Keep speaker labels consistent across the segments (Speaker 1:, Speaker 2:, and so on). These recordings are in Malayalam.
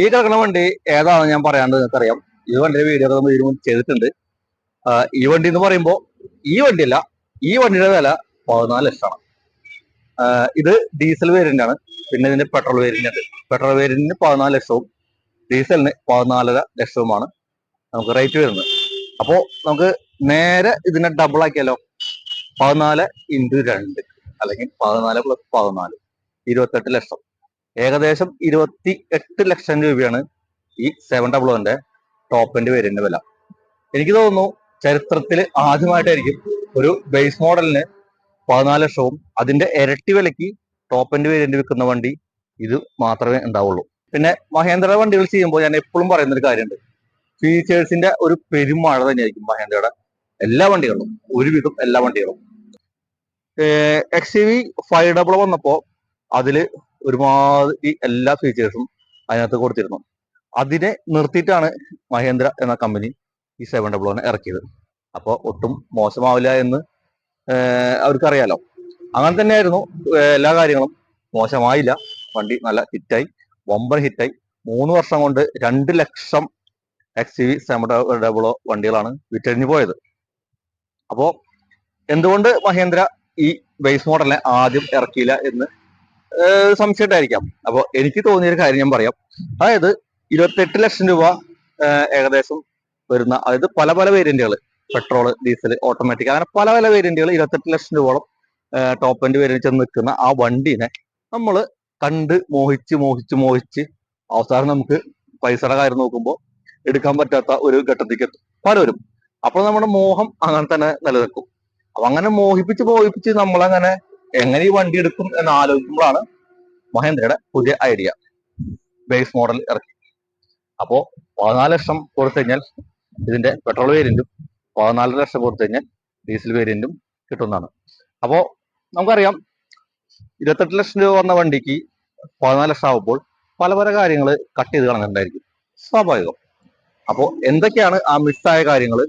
Speaker 1: ഈ കിടക്കുന്ന വണ്ടി ഏതാണെന്ന് ഞാൻ പറയാണ്ട് നിങ്ങൾക്കറിയാം. ഈ വണ്ടിയുടെ വീഡിയോ നമ്മൾ ഇതിനു മുമ്പ് ചെയ്തിട്ടുണ്ട്. ഈ വണ്ടി എന്ന് പറയുമ്പോൾ ഈ വണ്ടിയല്ല ഈ വണ്ടിയുടെ വില പതിനാല് ലക്ഷമാണ്. ഇത് ഡീസൽ വേരിയന്റ് ആണ്. പിന്നെ ഇതിന്റെ പെട്രോൾ വേരിയന്റ് ഉണ്ട്. പെട്രോൾ വേരിയന്റിന് പതിനാല് ലക്ഷവും ഡീസലിന് പതിനാലര ലക്ഷവുമാണ് നമുക്ക് റേറ്റ് വരുന്നത്. അപ്പോൾ നമുക്ക് നേരെ ഇതിനെ ഡബിൾ ആക്കിയാലോ? പതിനാല് ഇന്റു രണ്ട്. അല്ലെങ്കിൽ പതിനാല് പ്ലസ് പതിനാല് ഇരുപത്തെട്ട് ലക്ഷം. ഏകദേശം ഇരുപത്തി എട്ട് ലക്ഷം രൂപയാണ് ഈ സെവൻ ഡബിൾ വന്റെ ടോപ്പിന്റെ വേരിയന്റ് വില. എനിക്ക് തോന്നുന്നു ചരിത്രത്തിൽ ആദ്യമായിട്ടായിരിക്കും ഒരു ബേസ് മോഡലിന് പതിനാല് ലക്ഷവും അതിന്റെ ഇരട്ടി വിലയ്ക്ക് ടോപ്പിന്റെ വേരിയന്റ് വിൽക്കുന്ന വണ്ടി ഇത് മാത്രമേ ഉണ്ടാവുള്ളൂ. പിന്നെ മഹേന്ദ്ര വണ്ടികൾ ചെയ്യുമ്പോൾ ഞാൻ എപ്പോഴും പറയുന്ന ഒരു കാര്യമുണ്ട് ഫീച്ചേഴ്സിന്റെ ഒരു പെരുമഴ തന്നെയായിരിക്കും മഹേന്ദ്രയുടെ എല്ലാ വണ്ടികളും ഒരുവിധം എല്ലാ വണ്ടികളും. എക്സ് വി ഫൈവ് ഡബിൾ വന്നപ്പോ അതിൽ ഒരുമാതിരി എല്ലാ ഫീച്ചേഴ്സും അതിനകത്ത് കൊടുത്തിരുന്നു. അതിനെ നിർത്തിയിട്ടാണ് മഹേന്ദ്ര എന്ന കമ്പനി ഈ സെവൻ ഡബിൾ വൺ ഇറക്കിയത്. അപ്പോൾ ഒട്ടും മോശമാവില്ല എന്ന് അവർക്കറിയാലോ. അങ്ങനെ തന്നെയായിരുന്നു എല്ലാ കാര്യങ്ങളും. മോശമായില്ല. വണ്ടി നല്ല ഹിറ്റായി. വമ്പൻ ഹിറ്റായി. മൂന്ന് വർഷം കൊണ്ട് രണ്ട് ലക്ഷം എക്സ് വി സെവൻ ഡബിളോ വണ്ടികളാണ് വിറ്റഴിഞ്ഞു പോയത്. അപ്പോ എന്തുകൊണ്ട് മഹേന്ദ്ര ഈ ബേസ് മോഡലിനെ ആദ്യം ഇറക്കിയില്ല എന്ന് സംശയമായിട്ടായിരിക്കാം അപ്പോൾ എനിക്ക് തോന്നിയ ഒരു കാര്യം ഞാൻ പറയാം. അതായത് ഇരുപത്തെട്ട് ലക്ഷം രൂപ ഏകദേശം വരുന്ന അതായത് പല പല വേരിയന്റുകൾ പെട്രോൾ ഡീസൽ ഓട്ടോമാറ്റിക് അങ്ങനെ പല പല വേരിയന്റുകൾ ഇരുപത്തെട്ട് ലക്ഷം രൂപയോളം ടോപ്പ് എൻഡ് വേരിയന്റ് ചെന്ന് നിൽക്കുന്ന ആ വണ്ടിനെ നമ്മൾ കണ്ട് മോഹിച്ച് മോഹിച്ച് മോഹിച്ച് അവസാനം നമുക്ക് പൈസയുടെ കാര്യം നോക്കുമ്പോൾ എടുക്കാൻ പറ്റാത്ത ഒരു ഘട്ടത്തേക്ക് എത്തും. പലരും. അപ്പോൾ നമ്മുടെ മോഹം അങ്ങനെ തന്നെ നിലനിൽക്കും. അപ്പൊ അങ്ങനെ മോഹിപ്പിച്ച് മോഹിപ്പിച്ച് നമ്മളങ്ങനെ എങ്ങനെ ഈ വണ്ടി എടുക്കും എന്ന് ആലോചിക്കുമ്പോഴാണ് മഹേന്ദ്രയുടെ പുതിയ ഐഡിയ ബേസ് മോഡൽ ഇറക്കി. അപ്പോ പതിനാല് ലക്ഷം കൊടുത്തു കഴിഞ്ഞാൽ ഇതിന്റെ പെട്രോൾ വേരിയന്റും പതിനാലര ലക്ഷം കൊടുത്തു കഴിഞ്ഞാൽ ഡീസൽ വേരിയന്റും കിട്ടുന്നതാണ്. അപ്പോ നമുക്കറിയാം ഇരുപത്തെട്ട് ലക്ഷം രൂപ വന്ന വണ്ടിക്ക് പതിനാല് ലക്ഷം ആവുമ്പോൾ പല പല കാര്യങ്ങൾ കട്ട് ചെയ്ത് കളഞ്ഞിട്ടുണ്ടായിരിക്കും. സ്വാഭാവികം. അപ്പോ എന്തൊക്കെയാണ് ആ മിസ്സായ കാര്യങ്ങൾ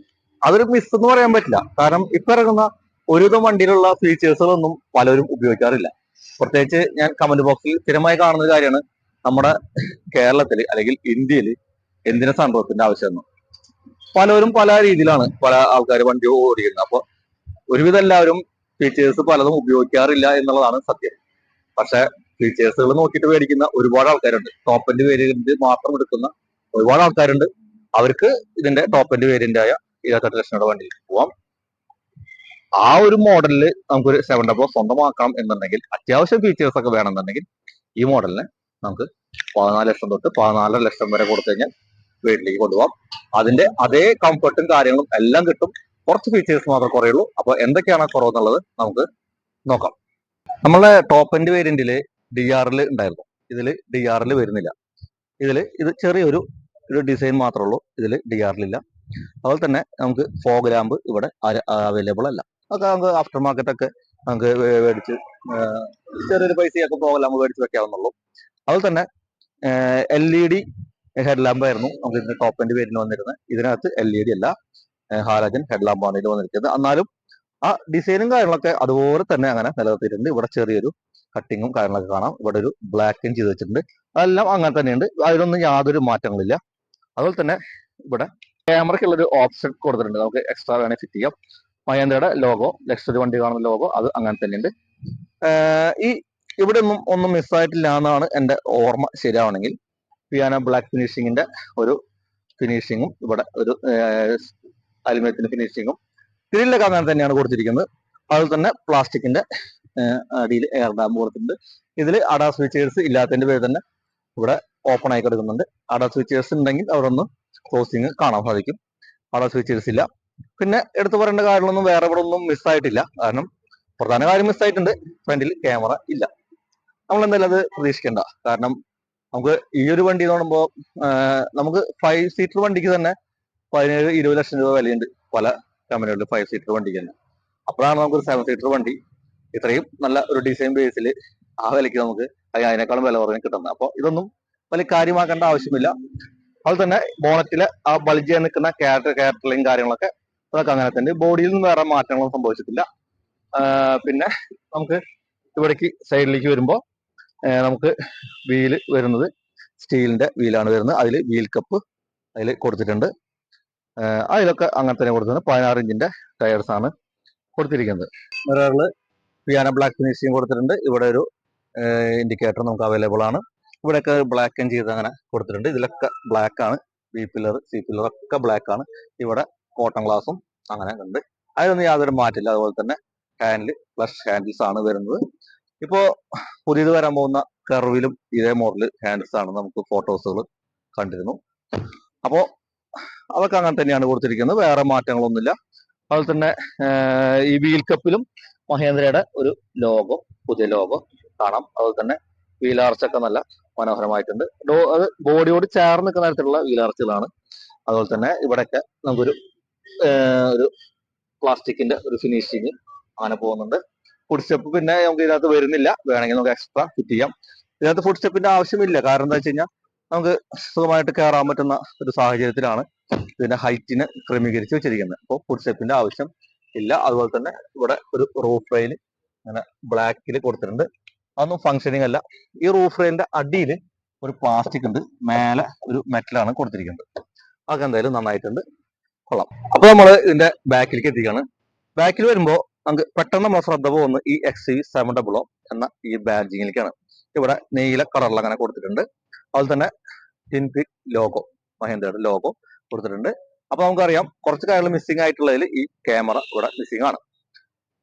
Speaker 1: അതൊരു മിസ് എന്ന് പറയാൻ പറ്റില്ല. കാരണം ഇപ്പൊ ഇറങ്ങുന്ന ഒരുവിധം വണ്ടിയിലുള്ള ഫീച്ചേഴ്സുകളൊന്നും പലരും ഉപയോഗിക്കാറില്ല. പ്രത്യേകിച്ച് ഞാൻ കമന്റ് ബോക്സിൽ സ്ഥിരമായി കാണുന്ന കാര്യമാണ് നമ്മുടെ കേരളത്തിൽ അല്ലെങ്കിൽ ഇന്ത്യയിൽ എന്തിനാ സംഭവത്തിന്റെ ആവശ്യമെന്ന്. പലരും പല രീതിയിലാണ് പല ആൾക്കാർ വണ്ടി ഓടിക്കുന്നത്. അപ്പൊ ഒരുവിധം എല്ലാവരും ഫീച്ചേഴ്സ് പലതും ഉപയോഗിക്കാറില്ല എന്നുള്ളതാണ് സത്യം. പക്ഷെ ഫീച്ചേഴ്സുകൾ നോക്കിയിട്ട് മേടിക്കുന്ന ഒരുപാട് ആൾക്കാരുണ്ട്. ടോപ്പ് എൻഡ് വേരിയന്റ് മാത്രം എടുക്കുന്ന ഒരുപാട് ആൾക്കാരുണ്ട്. അവർക്ക് ഇതിന്റെ ടോപ്പ് എൻഡ് വേരിയന്റ് ആയ ഇരുപത്തെട്ട് ലക്ഷം രൂപ വണ്ടിയിൽ പോവാം. ആ ഒരു മോഡലിൽ നമുക്കൊരു സെവൻ ഡബിൾ സ്വന്തമാക്കണം എന്നുണ്ടെങ്കിൽ അത്യാവശ്യം ഫീച്ചേഴ്സ് ഒക്കെ വേണമെന്നുണ്ടെങ്കിൽ ഈ മോഡലിന് നമുക്ക് പതിനാല് ലക്ഷം തൊട്ട് പതിനാലര ലക്ഷം വരെ കൊടുത്തു കഴിഞ്ഞാൽ വീട്ടിലേക്ക് കൊണ്ടുപോകാം. അതിന്റെ അതേ കംഫർട്ടും കാര്യങ്ങളും എല്ലാം കിട്ടും. കുറച്ച് ഫീച്ചേഴ്സ് മാത്രമേ കുറയുള്ളൂ. അപ്പൊ എന്തൊക്കെയാണ് കുറവ് എന്നുള്ളത് നമുക്ക് നോക്കാം. നമ്മളെ ടോപ്പ് എൻഡ് വേരിയന്റിൽ ഡി ആറിൽ ഉണ്ടായിരുന്നു. ഇതിൽ ഡി ആറിൽ വരുന്നില്ല. ഇതിൽ ഇത് ചെറിയൊരു ഒരു ഡിസൈൻ മാത്രമേ ഉള്ളൂ. ഇതിൽ ഡി ആറിലില്ല അതുപോലെ തന്നെ നമുക്ക് ഫോഗ് ലാമ്പ് ഇവിടെ അവൈലബിൾ അല്ല. അതൊക്കെ നമുക്ക് ആഫ്റ്റർ മാർക്കറ്റ് ഒക്കെ നമുക്ക് മേടിച്ച് ചെറിയൊരു പൈസയൊക്കെ പോകല നമുക്ക് മേടിച്ച് വെക്കാവുന്നുള്ളൂ. അതുപോലെ തന്നെ എൽ ഇ ഡി ഹെഡ് ആയിരുന്നു. നമുക്ക് ഇതിന്റെ ടോപ്പ് എൻഡ് പേരിന് വന്നിരുന്നത് ഇതിനകത്ത് എൽ ഇ ഡി അല്ല ഹാലജൻ ഹെഡ് ലാമ്പാണ് ഇതിൽ വന്നിരിക്കുന്നത്. എന്നാലും ആ ഡിസൈനും കാര്യങ്ങളൊക്കെ അതുപോലെ തന്നെ അങ്ങനെ നിലനിർത്തിയിട്ടുണ്ട്. ഇവിടെ ചെറിയൊരു കട്ടിങ്ങും കാര്യങ്ങളൊക്കെ കാണാം. ഇവിടെ ഒരു ബ്ലാക്കും ചെയ്ത് വെച്ചിട്ടുണ്ട്. അതെല്ലാം അങ്ങനെ തന്നെയുണ്ട്. അതിലൊന്നും യാതൊരു മാറ്റങ്ങളില്ല. അതുപോലെ തന്നെ ഇവിടെ ക്യാമറയ്ക്കുള്ളൊരു ഓപ്ഷൻ കൊടുത്തിട്ടുണ്ട്. നമുക്ക് എക്സ്ട്രാ വേണേൽ ഫിറ്റ് ചെയ്യാം. മഹേന്ദ്രയുടെ ലോഗോ ലക്ഷറി വണ്ടി കാണുന്ന ലോഗോ അത് അങ്ങനെ തന്നെയുണ്ട്. ഈ ഇവിടെ ഒന്നും ഒന്നും മിസ്സായിട്ടില്ല എന്നാണ് എന്റെ ഓർമ്മ ശരിയാവണമെങ്കിൽ. പിയാനോ ബ്ലാക്ക് ഫിനിഷിങ്ങിന്റെ ഒരു ഫിനിഷിങ്ങും ഇവിടെ ഒരു അലുമിനിയത്തിന്റെ ഫിനിഷിങ്ങും ഗ്രില്ലൊക്കെ അങ്ങനെ തന്നെയാണ് കൊടുത്തിരിക്കുന്നത്. അതുപോലെ തന്നെ പ്ലാസ്റ്റിക്കിന്റെ അടിയിൽ എയർ ഡാം കൊടുത്തിട്ടുണ്ട്. ഇതിൽ അഡാ സ്വിച്ചേഴ്സ് ഇല്ലാത്തതിന്റെ പേര് തന്നെ ഇവിടെ ഓപ്പൺ ആയി കിടക്കുന്നുണ്ട്. അഡാ സ്വിച്ചേഴ്സ് ഉണ്ടെങ്കിൽ അവിടെ ഒന്ന് ക്ലോസിങ് കാണാൻ സാധിക്കും. അഡാ സ്വിച്ചേഴ്സ് ഇല്ല. പിന്നെ എടുത്തു പറയേണ്ട കാര്യങ്ങളൊന്നും വേറെ ഇവിടെ ഒന്നും മിസ്സായിട്ടില്ല കാരണം പ്രധാന കാര്യം മിസ്സായിട്ടുണ്ട് ഫ്രണ്ടിൽ ക്യാമറ ഇല്ല. നമ്മൾ എന്തായാലും അത് പ്രതീക്ഷിക്കേണ്ട. കാരണം നമുക്ക് ഈ ഒരു വണ്ടി എന്ന് പറയുമ്പോൾ നമുക്ക് ഫൈവ് സീറ്റർ വണ്ടിക്ക് തന്നെ പതിനേഴ് ഇരുപത് ലക്ഷം രൂപ വിലയുണ്ട് പല കമ്പനികളിൽ ഫൈവ് സീറ്റർ വണ്ടിക്ക് തന്നെ. അപ്പോഴാണ് നമുക്കൊരു സെവൻ സീറ്റർ വണ്ടി ഇത്രയും നല്ല ഒരു ഡിസൈൻ ബേസിൽ ആ വിലയ്ക്ക് നമുക്ക് അതി- അതിനേക്കാളും വില കുറഞ്ഞ് കിട്ടുന്നത്. അപ്പോൾ ഇതൊന്നും വലിയ കാര്യമാക്കേണ്ട ആവശ്യമില്ല. അതുപോലെ തന്നെ ബോണറ്റിലെ ആ ബൾജ് നിൽക്കുന്ന ക്യാരക്ടർ ക്യാരക്ടറിലും കാര്യങ്ങളൊക്കെ അതൊക്കെ അങ്ങനെ തന്നെ. ബോഡിയിൽ നിന്ന് വേറെ മാറ്റങ്ങളൊന്നും സംഭവിച്ചിട്ടില്ല. പിന്നെ നമുക്ക് ഇവിടേക്ക് സൈഡിലേക്ക് വരുമ്പോൾ നമുക്ക് വീൽ വരുന്നത് സ്റ്റീലിന്റെ വീലാണ് വരുന്നത്. അതിൽ വീൽ കപ്പ് അതിൽ കൊടുത്തിട്ടുണ്ട്. അതിലൊക്കെ അങ്ങനെ തന്നെ കൊടുത്തിട്ടുണ്ട്. പതിനാറ് ഇഞ്ചിന്റെ ടയേഴ്സ് ആണ് കൊടുത്തിരിക്കുന്നത്. മിററിൽ പിയാന ബ്ലാക്ക് ഫിനിഷിങ് കൊടുത്തിട്ടുണ്ട്. ഇവിടെ ഒരു ഇൻഡിക്കേറ്റർ നമുക്ക് അവൈലബിൾ ആണ്. ഇവിടെയൊക്കെ ബ്ലാക്ക് ആൻഡ് ചെയ്ത് അങ്ങനെ കൊടുത്തിട്ടുണ്ട്. ഇതിലൊക്കെ ബ്ലാക്ക് ആണ്. ബി പില്ലർ സി പില്ലർ ഒക്കെ ബ്ലാക്ക് ആണ്. ഇവിടെ കോട്ടൺ ഗ്ലാസും അങ്ങനെ ഉണ്ട് അതിനൊന്നും യാതൊരു മാറ്റില്ല അതുപോലെ തന്നെ ഹാൻഡിൽ ഫ്ലഷ് ഹാൻഡിൽസ് ആണ് വരുന്നത്. ഇപ്പോ പുതിയത് വരാൻ പോകുന്ന കർവിലും ഇതേ മോഡൽ ഹാൻഡിൽസ് ആണ് നമുക്ക് ഫോട്ടോസുകൾ കണ്ടിരുന്നു. അപ്പോ അതൊക്കെ അങ്ങനെ തന്നെയാണ് കൊടുത്തിരിക്കുന്നത്. വേറെ മാറ്റങ്ങളൊന്നുമില്ല. അതുപോലെ തന്നെ ഈ വീൽ കപ്പിലും മഹേന്ദ്രയുടെ ഒരു ലോഗോ പുതിയ ലോഗോ കാണാം. അതുപോലെ തന്നെ വീൽ ആർച്ചൊക്കെ നല്ല മനോഹരമായിട്ടുണ്ട്. അത് ബോഡിയോട് ചേർന്ന് നിൽക്കുന്ന തരത്തിലുള്ള വീൽ ആർച്ചുകളാണ് അതുപോലെ തന്നെ ഇവിടെയൊക്കെ നമുക്കൊരു ഒരു പ്ലാസ്റ്റിക്കിന്റെ ഒരു ഫിനിഷിങ് അങ്ങനെ പോകുന്നുണ്ട്. ഫുഡ് സ്റ്റെപ്പ് പിന്നെ നമുക്ക് ഇതിനകത്ത് വരുന്നില്ല. വേണമെങ്കിൽ നമുക്ക് എക്സ്ട്രാ ഫിറ്റ് ചെയ്യാം. ഇതിനകത്ത് ഫുഡ് സ്റ്റെപ്പിന്റെ ആവശ്യമില്ല. കാരണം എന്താ വെച്ച് കഴിഞ്ഞാൽ നമുക്ക് സുഖമായിട്ട് കയറാൻ പറ്റുന്ന ഒരു സാഹചര്യത്തിലാണ് ഇതിന്റെ ഹൈറ്റിന് ക്രമീകരിച്ച് വെച്ചിരിക്കുന്നത്. അപ്പോൾ ഫുഡ് സ്റ്റെപ്പിന്റെ ആവശ്യം ഇല്ല. അതുപോലെ തന്നെ ഇവിടെ ഒരു റൂഫ് റെയിൽ അങ്ങനെ ബ്ലാക്കിൽ കൊടുത്തിട്ടുണ്ട്. അതൊന്നും ഫങ്ഷനിങ് അല്ല. ഈ റൂഫ് റെയിലിന്റെ അടിയിൽ ഒരു പ്ലാസ്റ്റിക് ഉണ്ട്. മേലെ ഒരു മെറ്റലാണ് കൊടുത്തിരിക്കുന്നത്. അതൊക്കെ എന്തായാലും നന്നായിട്ടുണ്ട്. കൊള്ളാം. അപ്പൊ നമ്മൾ ഇതിന്റെ ബാക്കിലേക്ക് എത്തിക്കാണ്. ബാക്കിൽ വരുമ്പോൾ നമുക്ക് പെട്ടെന്ന് നമ്മൾ ശ്രദ്ധ പോകുന്നത് ഈ X V seven double O എന്ന ഈ ബാഡ്ജിങ്ങിലേക്കാണ്. ഇവിടെ നീല കളറിൽ അങ്ങനെ കൊടുത്തിട്ടുണ്ട്. അതുപോലെ തന്നെ ടിൻപിക് ലോഗോ മഹേന്ദ്രയുടെ ലോഗോ കൊടുത്തിട്ടുണ്ട്. അപ്പൊ നമുക്കറിയാം കുറച്ച് കാര്യങ്ങൾ മിസ്സിംഗ് ആയിട്ടുള്ളതിൽ ഈ ക്യാമറ ഇവിടെ മിസ്സിംഗ് ആണ്.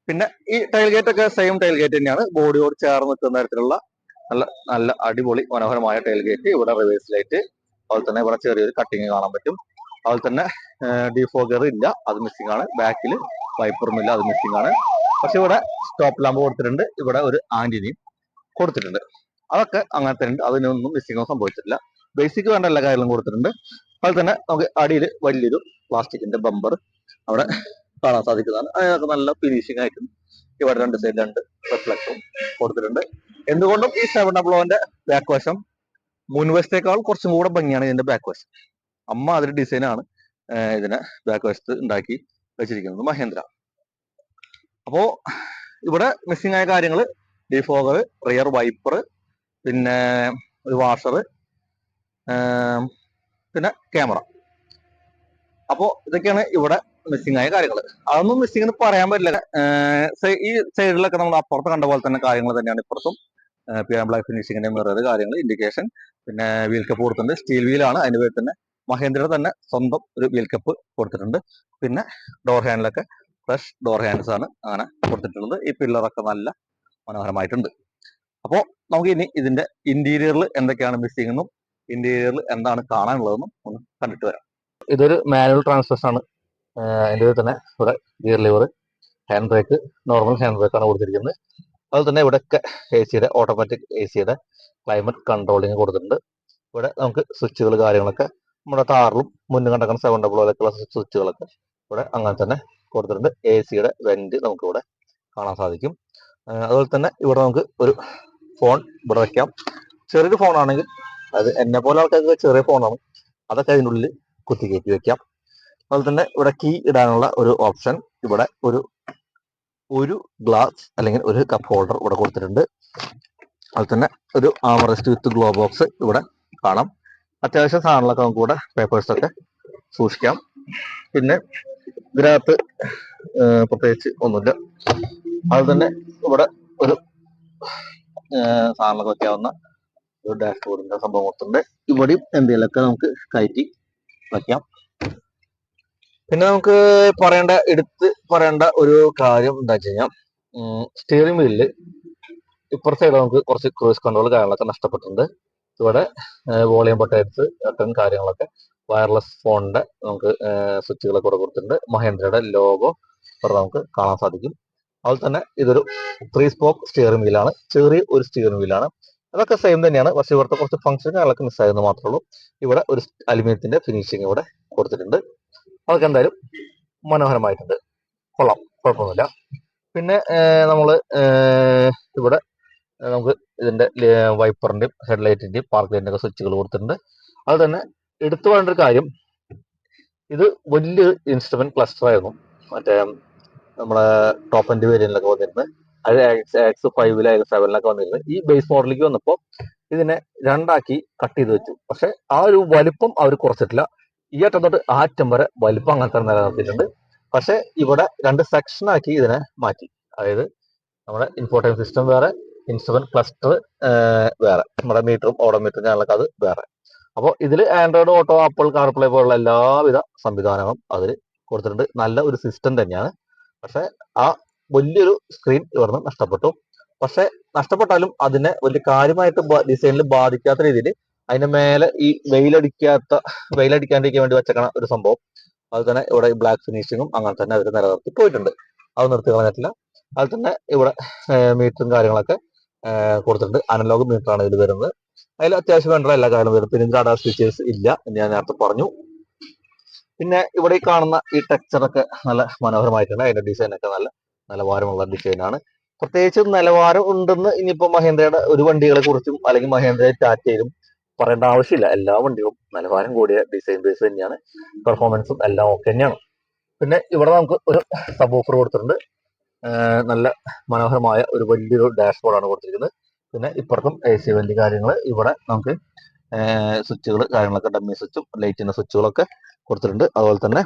Speaker 1: പിന്നെ ഈ ടൈൽ ഗേറ്റ് ഒക്കെ സെയിം ടൈൽ ഗേറ്റ് തന്നെയാണ്. ബോഡിയോട് ചേർന്ന് നിൽക്കുന്ന തരത്തിലുള്ള നല്ല നല്ല അടിപൊളി മനോഹരമായ ടൈൽ ഗേറ്റ് ഇവിടെ റിവേഴ്സ് ലൈറ്റ് അതുപോലെ തന്നെ ഇവിടെ ചെറിയൊരു കട്ടിങ് കാണാൻ പറ്റും. അതുപോലെ തന്നെ ഡിഫോഗർ ഇല്ല. അത് മിസ്സിംഗ് ആണ്. ബാക്കിൽ വൈപ്പറും ഇല്ല അത് മിസ്സിംഗ് ആണ്. പക്ഷെ ഇവിടെ സ്റ്റോപ്പ് ലാമ്പ് കൊടുത്തിട്ടുണ്ട്. ഇവിടെ ഒരു ആന്റിനിയും കൊടുത്തിട്ടുണ്ട്. അതൊക്കെ അങ്ങനെ തന്നെ ഉണ്ട്. അതിനൊന്നും മിസ്സിംഗോ സംഭവിച്ചിട്ടില്ല. ബേസിക് വേണ്ട എല്ലാ കാര്യങ്ങളും കൊടുത്തിട്ടുണ്ട്. അതുപോലെ തന്നെ നമുക്ക് അടിയിൽ വലിയൊരു പ്ലാസ്റ്റിക്കിന്റെ ബമ്പർ അവിടെ കാണാൻ സാധിക്കുന്നതാണ്. അതിനൊക്കെ നല്ല ഫിനിഷിംഗ് ആയിട്ടുണ്ട് ഇവിടെ രണ്ട് സൈഡ് രണ്ട് റിഫ്ലക്സും കൊടുത്തിട്ടുണ്ട്. എന്തുകൊണ്ടും ഈ സെവൻ ഡബ്ലോന്റെ ബാക്ക് വശം മുൻവശത്തേക്കാൾ കുറച്ചും കൂടെ ഭംഗിയാണ് ഇതിന്റെ ബാക്ക് വശം. അമ്മ അതൊരു ഡിസൈനാണ് ഇതിനെ ബാക്ക് വശത്ത് ഉണ്ടാക്കി വെച്ചിരിക്കുന്നത്. മഹേന്ദ്ര. അപ്പോ ഇവിടെ മിസ്സിംഗ് ആയ കാര്യങ്ങൾ ഡിഫോഗർ റിയർ വൈപ്പർ പിന്നെ ഒരു വാഷർ പിന്നെ ക്യാമറ അപ്പോ ഇതൊക്കെയാണ് ഇവിടെ മിസ്സിംഗ് ആയ കാര്യങ്ങൾ അതൊന്നും മിസ്സിംഗ് എന്ന് പറയാൻ പറ്റില്ല. ഈ സൈഡിലൊക്കെ നമ്മൾ അപ്പുറത്ത് കണ്ട പോലെ തന്നെ കാര്യങ്ങൾ തന്നെയാണ് ഇപ്പുറത്തും. പിയാൻ ബ്ലാക്ക് ഫിനിഷിങ്ങിന്റെ മിറർ കാര്യങ്ങൾ ഇൻഡിക്കേഷൻ പിന്നെ വീൽ കപ്പ് കൊടുത്തിട്ടുണ്ട് സ്റ്റീൽ വീലാണ് അതിന്റെ പേര് തന്നെ മഹേന്ദ്രയുടെ തന്നെ സ്വന്തം ഒരു വീൽ കപ്പ് കൊടുത്തിട്ടുണ്ട്. പിന്നെ ഡോർ ഹാൻഡിലൊക്കെ ഫ്രഷ് ഡോർ ഹാൻഡ്സ് ആണ് അങ്ങനെ കൊടുത്തിട്ടുള്ളത്. ഈ പില്ലറൊക്കെ നല്ല മനോഹരമായിട്ടുണ്ട്. അപ്പോൾ നമുക്ക് ഇനി ഇതിന്റെ ഇന്റീരിയറിൽ എന്തൊക്കെയാണ് മിസ്സിംഗ് എന്നും ഇന്റീരിയറിൽ എന്താണ് കാണാനുള്ളതെന്നും ഒന്ന് കണ്ടിട്ട് വരാം. ഇതൊരു മാനുവൽ ട്രാൻസ്ഫർ ആണ്. അതിന്റെ തന്നെ ഇവിടെ gear lever hand brake normal hand brake ആണ് കൊടുത്തിരിക്കുന്നത്. അതുപോലെ തന്നെ ഇവിടെയൊക്കെ എ സിയുടെ ഓട്ടോമാറ്റിക് എ സിയുടെ ക്ലൈമറ്റ് കൺട്രോളിങ് കൊടുത്തിട്ടുണ്ട്. ഇവിടെ നമുക്ക് സ്വിച്ചുകൾ കാര്യങ്ങളൊക്കെ നമ്മുടെ കാറിലും മുന്നിൽ കണ്ടക്കുന്ന സെവൻ ഡബിൾ ഓലൊക്കെയുള്ള സ്വിച്ചുകളൊക്കെ ഇവിടെ അങ്ങനെ തന്നെ കൊടുത്തിട്ടുണ്ട്. എ സിയുടെ വെന്റ് നമുക്ക് ഇവിടെ കാണാൻ സാധിക്കും. അതുപോലെ തന്നെ ഇവിടെ നമുക്ക് ഒരു ഫോൺ ഇവിടെ വെക്കാം. ചെറിയൊരു ഫോണാണെങ്കിൽ അത് എന്നെ പോലെ ആൾക്കാർക്ക് ചെറിയ ഫോണാണ് അതൊക്കെ അതിന്റെ ഉള്ളിൽ കുത്തി കയറ്റി വെക്കാം. അതുപോലെ തന്നെ ഇവിടെ കീ ഇടാനുള്ള ഒരു ഓപ്ഷൻ ഇവിടെ ഒരു ഒരു ഗ്ലാസ് അല്ലെങ്കിൽ ഒരു കപ്പ് ഹോൾഡർ ഇവിടെ കൊടുത്തിട്ടുണ്ട്. അതുപോലെ തന്നെ ഒരു ആമറസ്റ്റ് വിത്ത് ഗ്ലോ ബോക്സ് ഇവിടെ കാണാം. അത്യാവശ്യം സാധനങ്ങളൊക്കെ നമുക്ക് ഇവിടെ പേപ്പേഴ്സൊക്കെ സൂക്ഷിക്കാം. പിന്നെ ഇതിനകത്ത് പ്രത്യേകിച്ച് ഒന്നുമില്ല. അതുപോലെ തന്നെ ഇവിടെ ഒരു സാധനങ്ങളൊക്കെ വയ്ക്കാവുന്ന ഒരു ഡാഷ്ബോർഡിന്റെ സംഭവം ഒത്തുണ്ട് ഇവിടെയും എന്തെങ്കിലുമൊക്കെ നമുക്ക് കയറ്റി വയ്ക്കാം പിന്നെ നമുക്ക് പറയേണ്ട എടുത്ത് പറയേണ്ട ഒരു കാര്യം എന്താ വെച്ച് കഴിഞ്ഞാൽ സ്റ്റിയറിംഗ് വീലിൽ ഇപ്പുറത്തെ നമുക്ക് കുറച്ച് ക്രൂസ് കൺട്രോൾ കാര്യങ്ങളൊക്കെ നഷ്ടപ്പെട്ടിട്ടുണ്ട്. ഇവിടെ വോളിയം പൊട്ടേറ്റ്സ് ബട്ടൺ കാര്യങ്ങളൊക്കെ വയർലെസ് ഫോണിന്റെ നമുക്ക് സ്വിച്ചുകളൊക്കെ കൂടെ കൊടുത്തിട്ടുണ്ട്. മഹേന്ദ്രയുടെ ലോഗോ ഇവിടെ നമുക്ക് കാണാൻ സാധിക്കും. അതുപോലെ തന്നെ ഇതൊരു ത്രീ സ്പോക്ക് സ്റ്റിയറിംഗ് വീലാണ് ചെറിയ ഒരു സ്റ്റിയറിംഗ് വീലാണ് അതൊക്കെ സെയിം തന്നെയാണ്. പക്ഷെ ഇവിടുത്തെ കുറച്ച് ഫംഗ്ഷൻ കാര്യങ്ങളൊക്കെ മിസ്സായെന്ന് മാത്രമേ ഉള്ളൂ. ഇവിടെ ഒരു അലുമിനിയത്തിന്റെ ഫിനിഷിംഗ് ഇവിടെ കൊടുത്തിട്ടുണ്ട്. അതൊക്കെ എന്തായാലും മനോഹരമായിട്ടുണ്ട്. കൊള്ളാം. കുഴപ്പമൊന്നുമില്ല. പിന്നെ നമ്മൾ ഇവിടെ നമുക്ക് ഇതിന്റെ വൈപ്പറിന്റെയും ഹെഡ്ലൈറ്റിന്റെയും പാർക്ക് ലൈറ്റിന്റെ ഒക്കെ സ്വിച്ചുകൾ കൊടുത്തിട്ടുണ്ട്. അത് തന്നെ എടുത്തു പറയേണ്ട ഒരു കാര്യം ഇത് വലിയൊരു ഇൻസ്ട്രുമെന്റ് ക്ലസ്റ്റർ ആയിരുന്നു. മറ്റേ നമ്മളെ ടോപ്പ് എൻഡ് വേരിയന്റിലൊക്കെ വന്നിരുന്നത്. അത് എക്സ് ആക്സ് ഫൈവിൽ എക്സ് സെവനിലൊക്കെ വന്നിരുന്നത്. ഈ ബേസ് മോഡലിലേക്ക് വന്നപ്പോൾ ഇതിനെ രണ്ടാക്കി കട്ട് ചെയ്ത് വെച്ചു. പക്ഷെ ആ ഒരു വലിപ്പം അവർ കുറച്ചിട്ടില്ല. ഈ അറ്റം തൊട്ട് ആ അറ്റം വരെ വലിപ്പം അങ്ങനെ തന്നെ നിലനിർത്തിയിട്ടുണ്ട്. പക്ഷെ ഇവിടെ രണ്ട് സെക്ഷനാക്കി ഇതിനെ മാറ്റി. അതായത് നമ്മുടെ ഇൻഫോർട്ടൈൻ സിസ്റ്റം വേറെ ഇൻസ്ട്രുമെന്റ് ക്ലസ്റ്റർ വേറെ. നമ്മുടെ മീറ്ററും ഓഡോമീറ്ററും ഞങ്ങൾക്ക് അത് വേറെ. അപ്പോൾ ഇതിൽ ആൻഡ്രോയിഡ് ഓട്ടോ ആപ്പിൾ കാർപ്ലേ പോലുള്ള എല്ലാവിധ സംവിധാനങ്ങളും അതിൽ കൊടുത്തിട്ടുണ്ട്. നല്ല ഒരു സിസ്റ്റം തന്നെയാണ്. പക്ഷെ ആ വലിയൊരു സ്ക്രീൻ ഇവർന്ന് നഷ്ടപ്പെട്ടു. പക്ഷെ നഷ്ടപ്പെട്ടാലും അതിനെ വലിയ കാര്യമായിട്ട് ഡിസൈനിൽ ബാധിക്കാത്ത രീതിയിൽ അതിന്റെ മേലെ ഈ വെയിലടിക്കാത്ത വെയിലടിക്കാണ്ടിരിക്കാൻ വേണ്ടി വെച്ചേക്കണ ഒരു സംഭവം. അതുപോലെ തന്നെ ഇവിടെ ബ്ലാക്ക് ഫിനിഷിങ്ങും അങ്ങനെ തന്നെ അവർ നിലനിർത്തി പോയിട്ടുണ്ട്. അത് നിർത്തി കളഞ്ഞിട്ടില്ല. അതിൽ തന്നെ ഇവിടെ മീറ്ററും കാര്യങ്ങളൊക്കെ കൊടുത്തിട്ടുണ്ട്. അനലോഗ് മീറ്റർ ആണ് ഇതിൽ വരുന്നത്. അതിൽ അത്യാവശ്യം വേണ്ട എല്ലാ കാര്യങ്ങളും വരും. പിന്നെ റഡാർ സ്വിച്ചേഴ്സ് ഇല്ല. എന്ന് ഞാൻ നേരത്തെ പറഞ്ഞു. പിന്നെ ഇവിടെ കാണുന്ന ഈ ടെക്സ്ചറൊക്കെ നല്ല മനോഹരമായിട്ടുണ്ട്. അതിന്റെ ഡിസൈൻ ഒക്കെ നല്ല നിലവാരമുള്ള ഡിസൈനാണ് പ്രത്യേകിച്ച് നിലവാരം ഉണ്ടെന്ന് ഇനിയിപ്പോ മഹേന്ദ്രയുടെ ഒരു വണ്ടികളെ കുറിച്ചും അല്ലെങ്കിൽ മഹേന്ദ്ര ടാറ്റയിലും പറയേണ്ട ആവശ്യമില്ല. എല്ലാ വണ്ടികളും നിലവാരം കൂടിയ ഡിസൈൻ ബേസ് തന്നെയാണ്. പെർഫോമൻസും എല്ലാം ഓക്കെ തന്നെയാണ്. പിന്നെ ഇവിടെ നമുക്ക് ഒരു സബ് ഓഫർ കൊടുത്തിട്ടുണ്ട്. നല്ല മനോഹരമായ ഒരു വലിയൊരു ഡാഷ്ബോർഡാണ് കൊടുത്തിരിക്കുന്നത്. പിന്നെ ഇപ്പുറത്തും എ സി വലിയ കാര്യങ്ങൾ ഇവിടെ നമുക്ക് സ്വിച്ചുകൾ കാര്യങ്ങളൊക്കെ ഡമ്മി സ്വിച്ചും ലൈറ്റിന്റെ സ്വിച്ചുകളൊക്കെ കൊടുത്തിട്ടുണ്ട്. അതുപോലെ തന്നെ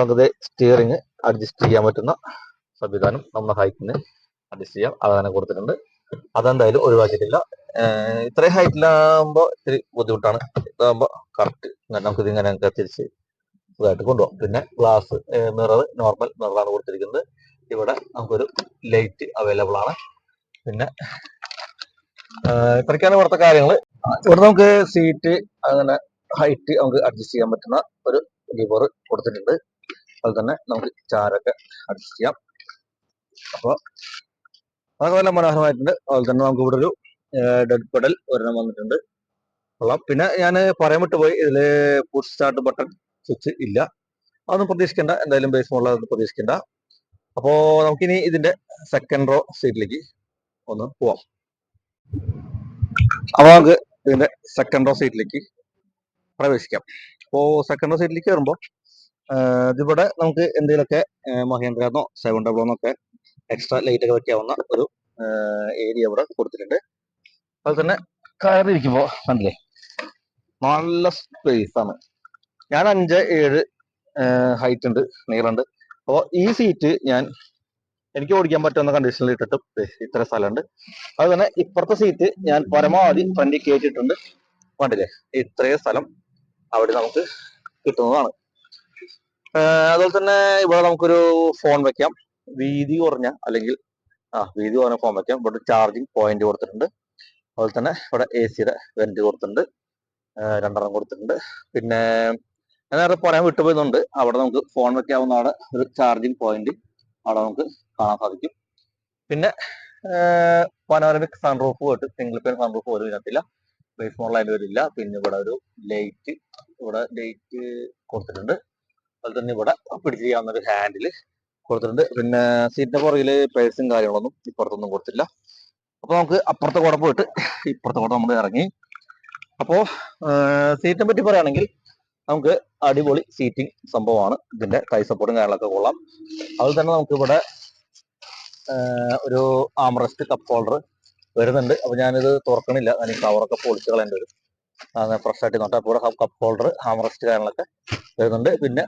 Speaker 1: നമുക്ക് സ്റ്റിയറിങ് അഡ്ജസ്റ്റ് ചെയ്യാൻ പറ്റുന്ന സംവിധാനം നമ്മുടെ ഹൈറ്റിന് അഡ്ജസ്റ്റ് ചെയ്യാം. അത് തന്നെ കൊടുത്തിട്ടുണ്ട്. അതെന്തായാലും ഒഴിവാക്കിയിട്ടില്ല. ഇത്രയും ഹൈറ്റിലാകുമ്പോൾ ഇത്തിരി ബുദ്ധിമുട്ടാണ്. ഇതാകുമ്പോൾ കറക്റ്റ് നമുക്ക് ഇതിങ്ങനെ അങ്ങ് തിരിച്ച് ഇതായിട്ട് കൊണ്ടുപോകാം. പിന്നെ ഗ്ലാസ് മിറർ നോർമൽ മിററാണ് കൊടുത്തിരിക്കുന്നത്. ഇവിടെ നമുക്കൊരു ലൈറ്റ് അവൈലബിൾ ആണ്. പിന്നെ ഇത്രയ്ക്കാണ് ഇവിടുത്തെ കാര്യങ്ങൾ ഇവിടെ നമുക്ക് സീറ്റ് അങ്ങനെ ഹൈറ്റ് നമുക്ക് അഡ്ജസ്റ്റ് ചെയ്യാൻ പറ്റുന്ന ഒരു ലിവർ കൊടുത്തിട്ടുണ്ട്. അതുപോലെ തന്നെ നമുക്ക് ചാരൊക്കെ അഡ്ജസ്റ്റ് ചെയ്യാം. അപ്പോൾ അതൊക്കെ നല്ല മനോഹരമായിട്ടുണ്ട്. അതുപോലെ തന്നെ നമുക്ക് ഇവിടെ ഒരു ഡെഡ് പെഡൽ ഒരെണ്ണം വന്നിട്ടുണ്ട്. കൊള്ളാം. പിന്നെ ഞാൻ പറയാൻ വിട്ടുപോയി ഇതിൽ പുഷ് സ്റ്റാർട്ട് ബട്ടൺ സ്വിച്ച് ഇല്ല. അതൊന്നും പ്രതീക്ഷിക്കേണ്ട. എന്തായാലും ബേസ് മോഡലൊന്നും പ്രതീക്ഷിക്കേണ്ട. അപ്പോ നമുക്കിനി ഇതിന്റെ സെക്കൻഡ് റോ സീറ്റിലേക്ക് ഒന്ന് പോവാം. അപ്പൊ നമുക്ക് ഇതിന്റെ സെക്കൻഡ് റോ സീറ്റിലേക്ക് പ്രവേശിക്കാം. അപ്പോ സെക്കൻഡ് റോ സീറ്റിലേക്ക് കയറുമ്പോൾ ഇതിവിടെ നമുക്ക് എന്തെങ്കിലുമൊക്കെ മഹേന്ദ്രന്നോ സെവൻ ഡബിളോന്നൊക്കെ എക്സ്ട്രാ ലൈറ്റ് ഒക്കെ വെക്കാവുന്ന ഒരു ഏരിയ ഇവിടെ കൊടുത്തിട്ടുണ്ട്. അതുപോലെ തന്നെ കയറിയിരിക്കുമ്പോൾ കണ്ടില്ലേ? നല്ല സ്പേസ് ആണ്. ഞാൻ അഞ്ച് ഏഴ് ഹൈറ്റ് ഉണ്ട് നീളമുണ്ട്. അപ്പോൾ ഈ സീറ്റ് ഞാൻ എനിക്ക് ഓടിക്കാൻ പറ്റുന്ന കണ്ടീഷനിൽ ഇട്ടിട്ട് ഇത്ര സ്ഥലമുണ്ട് അത് തന്നെ ഇപ്പുറത്തെ സീറ്റ് ഞാൻ പരമാവധി ഫ്രണ്ടിൽ കയറ്റിയിട്ടുണ്ട് കണ്ടില്ലേ? ഇത്രയും സ്ഥലം അവിടെ നമുക്ക് കിട്ടുന്നതാണ്. അതുപോലെ തന്നെ ഇവിടെ നമുക്കൊരു ഫോൺ വെക്കാം. വീതി കുറഞ്ഞ അല്ലെങ്കിൽ ആ വീതി കുറഞ്ഞ ഫോൺ വെക്കാം. ഇവിടെ ചാർജിങ് പോയിന്റ് കൊടുത്തിട്ടുണ്ട്. അതുപോലെ തന്നെ ഇവിടെ എ സിയുടെ വെന്റ് കൊടുത്തിട്ടുണ്ട്. രണ്ടെണ്ണം കൊടുത്തിട്ടുണ്ട്. പിന്നെ ഞാൻ നേരത്തെ പറയാൻ വിട്ടുപോയതുകൊണ്ട് അവിടെ നമുക്ക് ഫോൺ വെക്കാവുന്നതാണ് ഒരു ചാർജിങ് പോയിന്റ് അവിടെ നമുക്ക് കാണാൻ സാധിക്കും. പിന്നെ പനോരമിക് സൺറൂഫ് പോയിട്ട് സിംഗിൾ പെൻ സൺറൂഫ് പോലും ഇതിനകത്തില്ല. ബേസ് മോഡൽ അതിന്റെ വരില്ല പിന്നെ ഇവിടെ ഒരു ലൈറ്റ് ഇവിടെ ലൈറ്റ് കൊടുത്തിട്ടുണ്ട്. അതുപോലെ തന്നെ ഇവിടെ പിടിച്ച് ചെയ്യാവുന്ന ഒരു ഹാൻഡിൽ കൊടുത്തിട്ടുണ്ട്. പിന്നെ സീറ്റിന്റെ പുറകിൽ പേഴ്സും കാര്യങ്ങളൊന്നും ഇപ്പുറത്തൊന്നും കൊടുത്തില്ല. അപ്പൊ നമുക്ക് അപ്പുറത്തെ കൂടെ പോയിട്ട് ഇപ്പുറത്തെ കൂടെ നമ്മൾ ഇറങ്ങി. അപ്പോ സീറ്റിനെ പറ്റി പറയുകയാണെങ്കിൽ നമുക്ക് അടിപൊളി സീറ്റിംഗ് സംഭവമാണ്. ഇതിന്റെ കൈ സപ്പോർട്ടും കാര്യങ്ങളൊക്കെ കൊള്ളാം. അതുപോലെ തന്നെ നമുക്ക് ഇവിടെ ഒരു ആംറസ്റ്റ് കപ്പ് ഹോൾഡർ വരുന്നുണ്ട്. അപ്പൊ ഞാനിത് തുറക്കണില്ല. അതിന് കവറൊക്കെ പൊളിച്ച് കളയേണ്ടി വരും. ഫ്രഷ് ആയിട്ട് നോട്ടാ ഇവിടെ കപ്പ് ഹോൾഡർ ആംറസ്റ്റ് കാര്യങ്ങളൊക്കെ വരുന്നുണ്ട്. പിന്നെ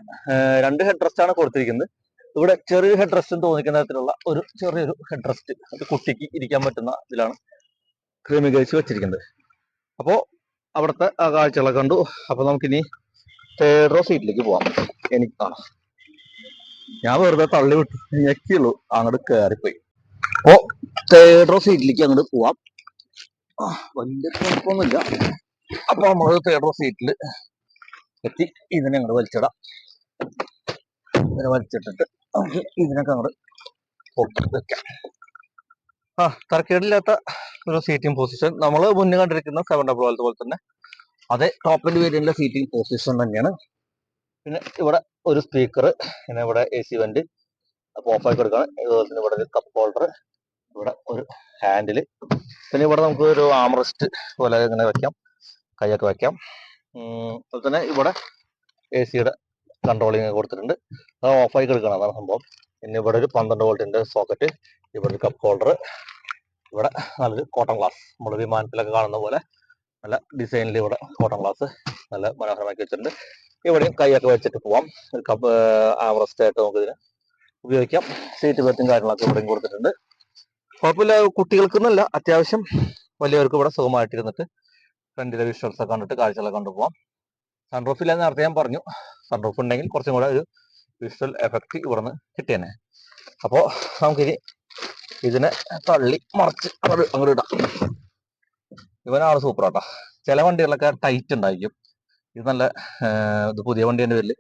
Speaker 1: രണ്ട് ഹെഡ് റെസ്റ്റ് ആണ് കൊടുത്തിരിക്കുന്നത്. ഇവിടെ ചെറിയ ഹെഡ് റെസ്റ്റ് തോന്നിക്കുന്ന തരത്തിലുള്ള ഒരു ചെറിയൊരു ഹെഡ് റെസ്റ്റ് അത് കുട്ടിക്ക് ഇരിക്കാൻ പറ്റുന്ന ഇതിലാണ് ക്രമീകരിച്ച് വെച്ചിരിക്കുന്നത്. അപ്പോൾ അവിടുത്തെ ആ കാഴ്ചകളൊക്കെ കണ്ടു. അപ്പോൾ നമുക്കിനി തേർഡ് റോ സീറ്റിലേക്ക് പോവാം എനിക്ക് ആ ഞാൻ വെറുതെ തള്ളി വിട്ടു. ഞെക്കിയുള്ളൂ. അങ്ങോട്ട് കയറിപ്പോയി ഓ തേർഡ് റോ സീറ്റിലേക്ക് അങ്ങോട്ട് പോവാം വലിയ കുഴപ്പമൊന്നുമില്ല. അപ്പൊ നമ്മൾ തേർഡ് റോ സീറ്റിൽ എത്തി. ഇതിനെ അങ്ങോട്ട് വലിച്ചിടാം. ഇതിനെ വലിച്ചിട്ടിട്ട് നമുക്ക് ഇതിനൊക്കെ അങ്ങോട്ട് പൊട്ടി വെക്കാം. ആ തരക്കേടില്ലാത്ത ഒരു സീറ്റിംഗ് പൊസിഷൻ നമ്മൾ മുന്നേ കണ്ടിരിക്കുന്ന സെവൻ ഡബിൾ പോലെ തന്നെ അതേ ടോപ്പ് ആൻഡ് സീറ്റിംഗ് പൊസിഷൻ തന്നെയാണ്. പിന്നെ ഇവിടെ ഒരു സ്പീക്കർ പിന്നെ ഇവിടെ എ സി വെന്റ് അപ്പോൾ ഓഫ് ആയി കൊടുക്കണം അതുപോലെ തന്നെ ഇവിടെ ഒരു കപ്പ് ഹോൾഡർ ഇവിടെ ഒരു ഹാൻഡിൽ പിന്നെ ഇവിടെ നമുക്ക് ഒരു ആംറസ്റ്റ് പോലെ ഇങ്ങനെ വെക്കാം. കൈയൊക്കെ വെക്കാം. അതുപോലെ തന്നെ ഇവിടെ എ സിയുടെ കൺട്രോളിങ് കൊടുത്തിട്ടുണ്ട്. അത് ഓഫ് കൊടുക്കണം അതാണ് സംഭവം. പിന്നെ ഇവിടെ ഒരു പന്ത്രണ്ട് വോൾട്ടിന്റെ സോക്കറ്റ് ഇവിടെ ഒരു കപ്പ് ഹോൾഡർ ഇവിടെ നല്ലൊരു കോട്ടൺ ഗ്ലാസ് നമ്മൾ വിമാനത്തിലൊക്കെ കാണുന്ന പോലെ നല്ല ഡിസൈനിൽ ഇവിടെ കോട്ടൺ ഗ്ലാസ് നല്ല മനോഹരമാക്കി വെച്ചിട്ടുണ്ട്. ഇവിടെയും കൈയൊക്കെ വെച്ചിട്ട് പോവാം. ഒരു കപ്പ് ആവറസ്റ്റ് ആയിട്ട് നമുക്ക് ഇതിന് ഉപയോഗിക്കാം സീറ്റ് ബെർത്തും കാര്യങ്ങളൊക്കെ ഇവിടെയും കൊടുത്തിട്ടുണ്ട്. കുഴപ്പമില്ല കുട്ടികൾക്കെന്നല്ല അത്യാവശ്യം വലിയവർക്ക് ഇവിടെ സുഖമായിട്ട് ഇരുന്നിട്ട് ഫ്രണ്ടിലെ വിഷ്വൽസ് ഒക്കെ കണ്ടിട്ട് കാഴ്ചകളൊക്കെ കണ്ടുപോകാം സൺറൂഫ് ഇല്ല നേരത്തെ ഞാൻ പറഞ്ഞു. സൺറൂഫ് ഉണ്ടെങ്കിൽ കുറച്ചും കൂടെ ഒരു വിഷ്വൽ എഫക്റ്റ് ഇവിടുന്ന് കിട്ടിയേനെ. അപ്പോൾ നമുക്കിനി ഇതിനെ തള്ളി മറച്ച് അങ്ങോട്ട് ഇടാം. ഇവനാണ് സൂപ്പർ ആട്ടോ. ചില വണ്ടികളൊക്കെ ടൈറ്റ് ഉണ്ടായിരിക്കും. ഇത് നല്ല ഇത് പുതിയ വണ്ടിന്റെ പേരിൽ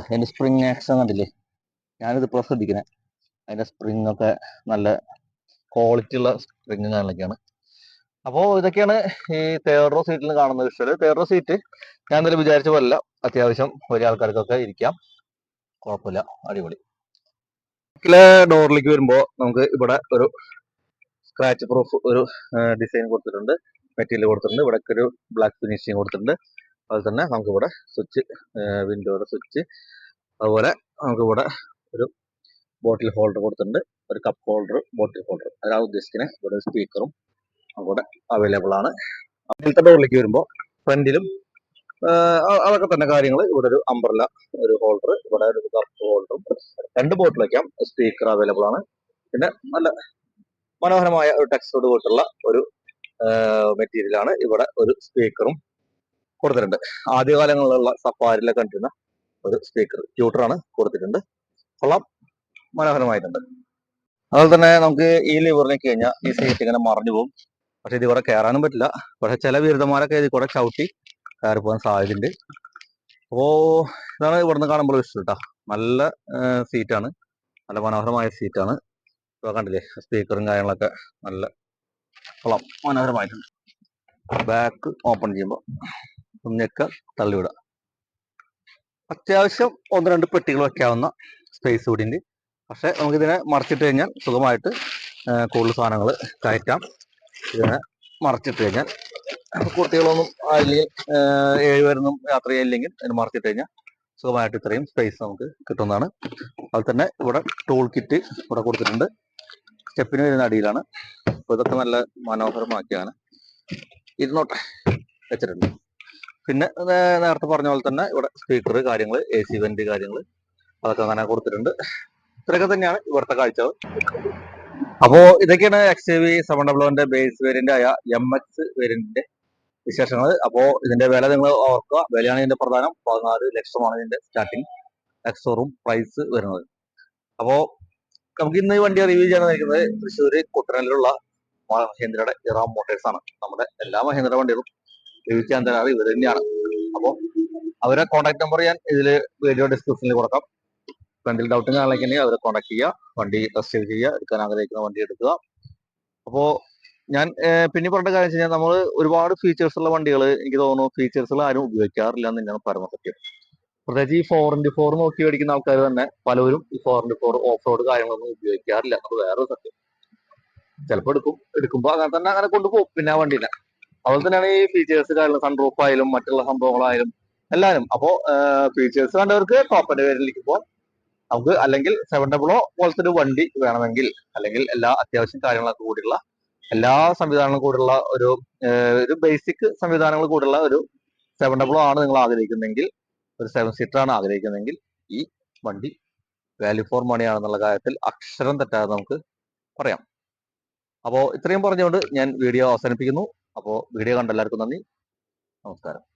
Speaker 1: അതിന്റെ സ്പ്രിങ് ആക്ഷൻ ഞാനിത് ഇപ്പോൾ ശ്രദ്ധിക്കുന്നത് അതിന്റെ സ്പ്രിങ് ഒക്കെ നല്ല ക്വാളിറ്റി ഉള്ള സ്പ്രിങ് കാര്യങ്ങളൊക്കെയാണ് അപ്പോൾ ഇതൊക്കെയാണ് ഈ തേർഡ് സീറ്റിൽ കാണുന്ന വിഷ്വൽ തേർഡ് റോ സീറ്റ് ഞാൻ എന്തായാലും വിചാരിച്ച പോലല്ല അത്യാവശ്യം വലിയ ആൾക്കാർക്കൊക്കെ ഇരിക്കാം. കുഴപ്പമില്ല. അടിപൊളി. ബാക്കിലെ ഡോറിലേക്ക് വരുമ്പോൾ നമുക്ക് ഇവിടെ ഒരു സ്ക്രാച്ച് പ്രൂഫ് ഒരു ഡിസൈൻ കൊടുത്തിട്ടുണ്ട്. മെറ്റീരിയൽ കൊടുത്തിട്ടുണ്ട്. ഇവിടെ ഒരു ബ്ലാക്ക് ഫിനിഷിങ് കൊടുത്തിട്ടുണ്ട്. അതുപോലെ തന്നെ നമുക്ക് ഇവിടെ സ്വിച്ച് വിൻഡോയുടെ സ്വിച്ച് അതുപോലെ നമുക്ക് ഇവിടെ ഒരു ബോട്ടിൽ ഹോൾഡർ കൊടുത്തിട്ടുണ്ട്. ഒരു കപ്പ് ഹോൾഡർ ബോട്ടിൽ ഹോൾഡർ അതാണ് ഉദ്ദേശിക്കുന്നത് ഇവിടെ സ്പീക്കറും അവിടെ അവൈലബിൾ ആണ്. അതിലത്തെ ഡോറിലേക്ക് വരുമ്പോൾ ഫ്രണ്ടിലും അതൊക്കെ തന്നെ കാര്യങ്ങൾ ഇവിടെ ഒരു അംബ്രല ഒരു ഹോൾഡർ ഇവിടെ ഒരു കപ്പ് ഹോൾഡറും രണ്ട് ബോട്ടിൽ വയ്ക്കാം സ്പീക്കർ അവൈലബിൾ ആണ്. പിന്നെ നല്ല മനോഹരമായ ഒരു ടെക്സ്റ്റോട് പോയിട്ടുള്ള ഒരു മെറ്റീരിയൽ ആണ് ഇവിടെ ഒരു സ്പീക്കറും കൊടുത്തിട്ടുണ്ട്. ആദ്യകാലങ്ങളിലുള്ള സഫാരിലെ കണ്ടിരുന്ന ഒരു സ്പീക്കർ ട്യൂട്ടറാണ് കൊടുത്തിട്ടുണ്ട്. കൊള്ളാം. മനോഹരമായിട്ടുണ്ട്. അതുപോലെ തന്നെ നമുക്ക് ഈ ലിവറിലേക്ക് കഴിഞ്ഞാൽ ഈ സീറ്റ് ഇങ്ങനെ മറിഞ്ഞു പോകും. പക്ഷെ ഇത് ഇവിടെ കയറാനും പറ്റില്ല. പക്ഷെ ചില ബിരുദന്മാരൊക്കെ ഇതിൽ കൂടെ ചവിട്ടി കയറി പോകാൻ സാധ്യതയുണ്ട്. അപ്പോ ഇതാണ് ഇവിടുന്ന് കാണുമ്പോൾ ഇഷ്ടം കേട്ടോ നല്ല സീറ്റാണ് നല്ല മനോഹരമായ സീറ്റാണ് ഇപ്പൊ കണ്ടില്ലേ? സ്പീക്കറും കാര്യങ്ങളൊക്കെ നല്ല കൊള്ളാം. മനോഹരമായിട്ടുണ്ട്. ബാക്ക് ഓപ്പൺ ചെയ്യുമ്പോൾ ഞെക്ക തള്ളിവിടാം. അത്യാവശ്യം ഒന്ന് രണ്ട് പെട്ടികൾ വെക്കാവുന്ന സ്പേസ് കൂടിയുണ്ട് പക്ഷെ നമുക്കിതിനെ മറച്ചിട്ട് കഴിഞ്ഞാൽ സുഖമായിട്ട് കൂടുതൽ സാധനങ്ങൾ കയറ്റാം. ഇതിനെ മറച്ചിട്ട് കഴിഞ്ഞാൽ കുട്ടികളൊന്നും അല്ലെങ്കിൽ ഏഴുപേരൊന്നും യാത്ര ചെയ്യില്ലെങ്കിൽ അതിന് മറച്ചിട്ട് കഴിഞ്ഞാൽ സുഖമായിട്ട് ഇത്രയും സ്പേസ് നമുക്ക് കിട്ടുന്നതാണ്. അതുപോലെ തന്നെ ഇവിടെ ടൂൾ കിറ്റ് ഇവിടെ കൊടുത്തിട്ടുണ്ട്. സ്റ്റെപ്പിന് വരുന്ന അടിയിലാണ്. അപ്പോൾ ഇതൊക്കെ നല്ല മനോഹരമാക്കിയാണ്. ഇരുന്നോട്ടെ വെച്ചിട്ടുണ്ട്. പിന്നെ നേരത്തെ പറഞ്ഞ പോലെ തന്നെ ഇവിടെ സ്പീക്കർ കാര്യങ്ങൾ എ സി വെന്റ് കാര്യങ്ങൾ അതൊക്കെ അങ്ങനെ കൊടുത്തിട്ടുണ്ട്. ഇത്രയൊക്കെ തന്നെയാണ് ഇവിടുത്തെ കാഴ്ചകൾ. അപ്പോൾ ഇതൊക്കെയാണ് എക്സ് വി സെവൻ ഡബിൾ ഡബ്ല്യൂന്റെ ബേസ് വേരിയന്റ് ആയ എം എക്സ് വേരിയന്റിന്റെ വിശേഷങ്ങൾ. അപ്പോ ഇതിന്റെ വില നിങ്ങൾ ഓർക്കുക. വിലയാണ് ഇതിന്റെ പ്രധാനം. പതിനാല് ലക്ഷമാണ് ഇതിന്റെ സ്റ്റാർട്ടിങ് എക്സോറും പ്രൈസ് വരുന്നത്. അപ്പോ നമുക്ക് ഇന്ന് ഈ വണ്ടി റിവ്യൂ ചെയ്യാൻ നിൽക്കുന്നത് തൃശ്ശൂർ കുട്ടനാലിലുള്ള മഹേന്ദ്രയുടെ ഇറാം മോട്ടേഴ്സ് ആണ്. നമ്മുടെ എല്ലാ മഹേന്ദ്ര വണ്ടികളും റിവ്യൂ ചെയ്യാൻ തരാറ് ഇവർ തന്നെയാണ്. അപ്പോൾ അവരെ കോൺടാക്ട് നമ്പർ ഞാൻ ഇതിൽ വീഡിയോ ഡിസ്ക്രിപ്ഷനിൽ കൊടുക്കാം. ഫ്രണ്ടിൽ ഡൗട്ട് കാര്യങ്ങളൊക്കെ അവരെ കോൺടാക്ട് ചെയ്യുക. വണ്ടി ടെസ്റ്റ് ഡ്രൈവ് ചെയ്യുക. എടുക്കാൻ ആഗ്രഹിക്കുന്ന വണ്ടി എടുക്കുക. അപ്പോൾ ഞാൻ പിന്നെ പറഞ്ഞ കാര്യം വെച്ച് കഴിഞ്ഞാൽ നമ്മൾ ഒരുപാട് ഫീച്ചേഴ്സ് ഉള്ള വണ്ടികൾ എനിക്ക് തോന്നുന്നു ഫീച്ചേഴ്സുകൾ ആരും ഉപയോഗിക്കാറില്ല എന്ന് തന്നെയാണ് പരമസത്യം പ്രത്യേകിച്ച് ഈ ഫോർ ഇന്റു ഫോർ നോക്കി മേടിക്കുന്ന ആൾക്കാർ തന്നെ പലരും ഈ four into four off road കാര്യങ്ങളൊന്നും ഉപയോഗിക്കാറില്ല. അത് വേറെ സത്യം. ചിലപ്പോൾ എടുക്കും. എടുക്കുമ്പോൾ അങ്ങനെ തന്നെ അങ്ങനെ കൊണ്ടുപോകും. പിന്നെ ആ വണ്ടിയില്ല അതുപോലെ തന്നെയാണ് ഈ ഫീച്ചേഴ്സ് കാര്യങ്ങൾ സൺറൂഫ് ആയാലും മറ്റുള്ള സംഭവങ്ങളായാലും എല്ലാവരും അപ്പോ ഫീച്ചേഴ്സ് കണ്ടവർക്ക് ടോപ്പിന്റെ പേരിലിരിക്കുമ്പോൾ നമുക്ക് അല്ലെങ്കിൽ സെവൻ ഡബിളോ പോലത്തെ ഒരു വണ്ടി വേണമെങ്കിൽ അല്ലെങ്കിൽ എല്ലാ അത്യാവശ്യം കാര്യങ്ങളൊക്കെ കൂടിയുള്ള എല്ലാ സംവിധാനങ്ങളും കൂടിയുള്ള ഒരു ഒരു ബേസിക് സംവിധാനങ്ങൾ കൂടിയുള്ള ഒരു സെവൻ ഡബിളോ ആണ് നിങ്ങൾ ആഗ്രഹിക്കുന്നെങ്കിൽ ഒരു സെവൻ ആണ് ആഗ്രഹിക്കുന്നതെങ്കിൽ ഈ വണ്ടി വാല്യൂ ഫോർ മണി ആണെന്നുള്ള കാര്യത്തിൽ അക്ഷരം തെറ്റാതെ നമുക്ക് പറയാം. അപ്പോൾ ഇത്രയും പറഞ്ഞുകൊണ്ട് ഞാൻ വീഡിയോ അവസാനിപ്പിക്കുന്നു. അപ്പോൾ വീഡിയോ കണ്ട എല്ലാവർക്കും നന്ദി. നമസ്കാരം.